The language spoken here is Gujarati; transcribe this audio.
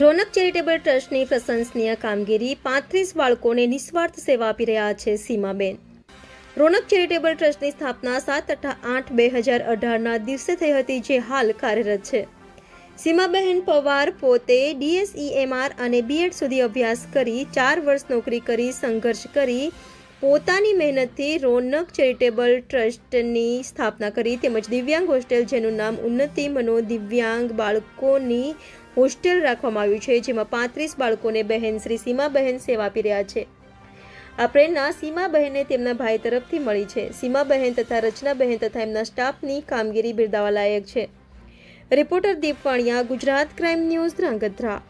રોનક ચેરિટેબલ ટ્રસ્ટની પ્રશંસનીય કામગીરી પાંત્રીસ બાળકોને નિસ્વાર્થ સેવા આપી રહ્યા છે સીમાબેન. રોનક ચેરિટેબલ ટ્રસ્ટની સ્થાપના સાત આઠ બે હજાર અઢારના દિવસે થઈ હતી જે હાલ કાર્યરત છે. સીમાબહેન પવાર પોતે ડીએસઈએમઆર અને બીએડ સુધી અભ્યાસ કરી ચાર વર્ષ નોકરી કરી, સંઘર્ષ કરી પોતાની મહેનતથી રોનક ચેરિટેબલ ટ્રસ્ટની સ્થાપના કરી તેમજ દિવ્યાંગ હોસ્ટેલ, જેનું નામ ઉન્નતિ મનો દિવ્યાંગ બાળકોની હોસ્ટેલ રાખવામાં આવ્યું છે, જેમાં પાંત્રીસ બાળકોને બહેન શ્રી સીમાબહેન સેવા આપી રહ્યા છે. આ પ્રેરણા સીમાબહેનને તેમના ભાઈ તરફથી મળી છે. સીમાબહેન તથા રચનાબહેન તથા એમના સ્ટાફની કામગીરી બિરદાવા લાયક છે. Reporter Deep Vaniya, Gujarat crime news, Dhrangadhra.